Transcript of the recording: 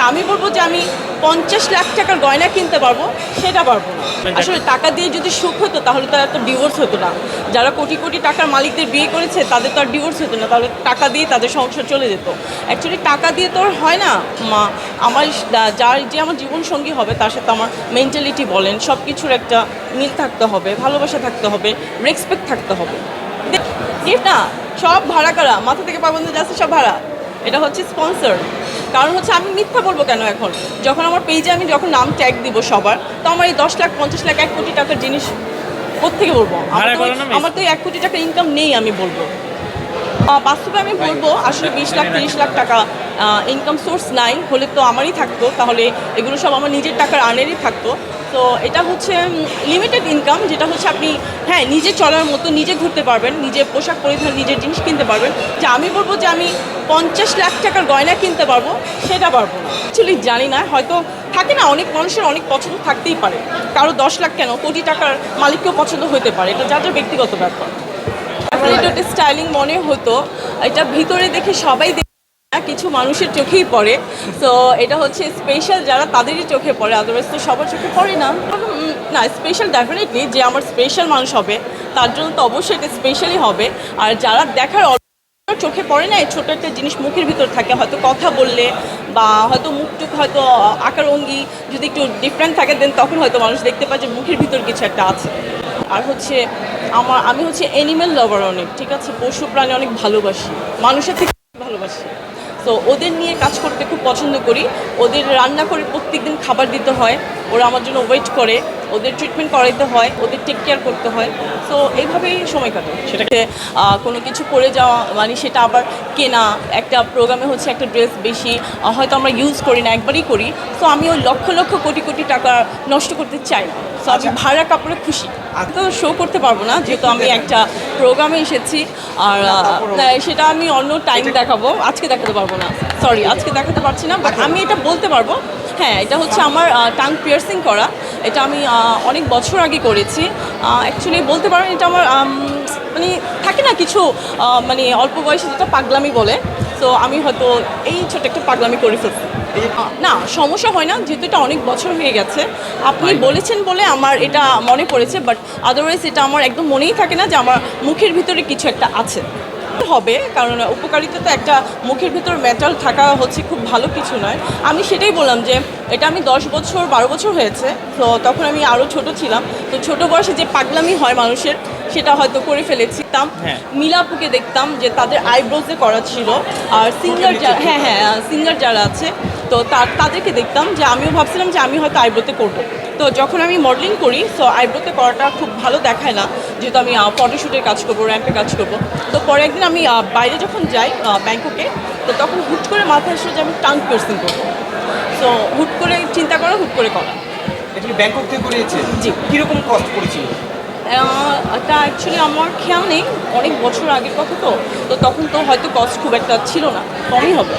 যে আমি বলব যে আমি পঞ্চাশ লাখ টাকার গয়না কিনতে পারব সেটা পারব না। আসলে টাকা দিয়ে যদি সুখ হতো তাহলে তো এত ডিভোর্স হতো না। যারা কোটি কোটি টাকার মালিকদের বিয়ে করেছে তাদের তো আর ডিভোর্স হতো না। তাহলে টাকা দিয়ে তাদের সংসার চলে যেত। অ্যাকচুয়ালি টাকা দিয়ে তো আর হয় না। মা আমার যার যে আমার জীবন সঙ্গী হবে তার সাথে আমার মেন্টালিটি বলেন সব কিছুর একটা মিল থাকতে হবে ভালোবাসা থাকতে হবে রেসপেক্ট থাকতে হবে। গিফট না সব ভাড়া করা মাথা থেকে পাবন্ধ যাচ্ছে সব ভাড়া। এটা হচ্ছে স্পন্সর কারণ হচ্ছে আমি মিথ্যা বলব কেন এখন? যখন আমার পেজে আমি যখন নাম ট্যাগ দিব সবার তো আমার এই দশ লাখ পঞ্চাশ লাখ এক কোটি টাকার জিনিস কোথেকে বলব? আমার তো এক কোটি টাকা ইনকাম নেই আমি বলব। বাস্তবে আমি বলব আসলে বিশ লাখ তিরিশ লাখ টাকা ইনকাম সোর্স নাই হলে তো আমারই থাকতো। তাহলে এগুলো সব আমার নিজের টাকার আনেরই থাকতো। তো এটা হচ্ছে লিমিটেড ইনকাম যেটা হচ্ছে আপনি হ্যাঁ নিজে চলার মতো নিজে ঘুরতে পারবেন নিজে পোশাক পরিধান নিজের জিনিস কিনতে পারবেন। যে আমি বলব যে আমি পঞ্চাশ লাখ টাকার গয়না কিনতে পারব সেটা পারব না। অ্যাকচুয়ালি জানি না হয়তো থাকে না অনেক মানুষের অনেক পছন্দ থাকতেই পারে। কারও দশ লাখ কেন? কোটি টাকার মালিককেও পছন্দ হতে পারে। এটা যার যার ব্যক্তিগত ব্যাপার। এটা স্টাইলিং মনে হতো এটা ভিতরে দেখে সবাই কিছু মানুষের চোখেই পড়ে। তো এটা হচ্ছে স্পেশাল যারা তাদেরই চোখে পড়ে আদারওয়াইজ তো সবার চোখে পড়ে না। না স্পেশাল ডেফিনেটলি যে আমার স্পেশাল মানুষ হবে, তার জন্য তো অবশ্যই এটা স্পেশালি হবে। আর যারা দেখার চোখে পড়ে না, এই ছোট একটা জিনিস মুখের ভিতর থাকে, হয়তো কথা বললে বা হয়তো মুখটুক হয়তো আকার অঙ্গি যদি একটু ডিফারেন্ট থাকে দেন তখন হয়তো মানুষ দেখতে পায় যে মুখের ভিতর কিছু একটা আছে। আর হচ্ছে আমার, আমি হচ্ছে অ্যানিম্যাল লাভার অনেক, ঠিক আছে? পশু প্রাণী অনেক ভালোবাসি। মানুষের থেকে ভালোবাসি। তো ওদের নিয়ে কাজ করতে খুব পছন্দ করি। ওদের রান্না করে প্রত্যেকদিন খাবার দিতে হয়। ওরা আমার জন্য ওয়েট করে ওদের ট্রিটমেন্ট করাইতে হয় ওদের টেক কেয়ার করতে হয়। তো এইভাবেই সময় কাটে সেটাকে কোনো কিছু করে যাওয়া মানে সেটা আবার কেনা একটা প্রোগ্রামে হচ্ছে একটা ড্রেস বেশি হয়তো আমরা ইউজ করি না একবারই করি। তো আমি ওই লক্ষ লক্ষ কোটি কোটি টাকা নষ্ট করতে চাই না। তো আমি ভাড়া কাপড়ে খুশি। তো শো করতে পারব না যেহেতু আমি একটা প্রোগ্রামে এসেছি। আর সেটা আমি অন্য টাইম দেখাবো। আজকে দেখাতে পারব না। সরি আজকে দেখাতে পারছি না বাট আমি এটা বলতে পারব। হ্যাঁ এটা হচ্ছে আমার টাং পিয়ার্সিং করা। এটা আমি অনেক বছর আগে করেছি। অ্যাকচুয়ালি বলতে পারেন এটা আমার মানে থাকে না কিছু মানে অল্প বয়সে যেটা পাগলামি বলে। তো আমি হয়তো এই ছোট একটা পাগলামি করে ফেলছি। না সমস্যা হয় না যেহেতু এটা অনেক বছর হয়ে গেছে। আপনি বলেছেন বলে আমার এটা মনে পড়েছে বাট আদারওয়াইজ এটা আমার একদম মনেই থাকে না যে আমার মুখের ভিতরে কিছু একটা আছে। হবে কারণ উপকারিতা তো একটা মুখের ভিতর মেটাল থাকা হচ্ছে খুব ভালো কিছু নয়। আমি সেটাই বললাম যে এটা আমি দশ বছর বারো বছর হয়েছে তো তখন আমি আরও ছোট ছিলাম। তো ছোট বয়সে যে পাগলামি হয় মানুষের সেটা হয়তো করে ফেলেছি। তাম হ্যাঁ। মিলাপুকে দেখতাম যে তাদের আইব্রোজে করা ছিল আর সিঙ্গার যারা হ্যাঁ হ্যাঁ সিঙ্গার যারা আছে তো তার তাদেরকে দেখতাম যে আমিও ভাবছিলাম যে আমি হয়তো আইব্রোতে করব। তো যখন আমি মডেলিং করি সো আইব্রোতে করাটা খুব ভালো দেখায় না। যেহেতু আমি ফটোশ্যুটের কাজ করব র্যাম্পে কাজ করব। তো পরে একদিন আমি বাইরে যখন যাই ব্যাংককে তো তখন হুট করে মাথায় আসলো যে আমি টাং পিয়ার্সিং করব। সো হুট করে চিন্তা করা হুট করে করা। এটা ব্যাংকক থেকে করিয়েছে? জি। কীরকম কস্ট পড়েছিল? তা অ্যাকচুয়ালি আমার খেয়াল নেই অনেক বছর আগের কথা তো। তো তখন তো হয়তো কস্ট খুব একটা ছিল না কমই হবে।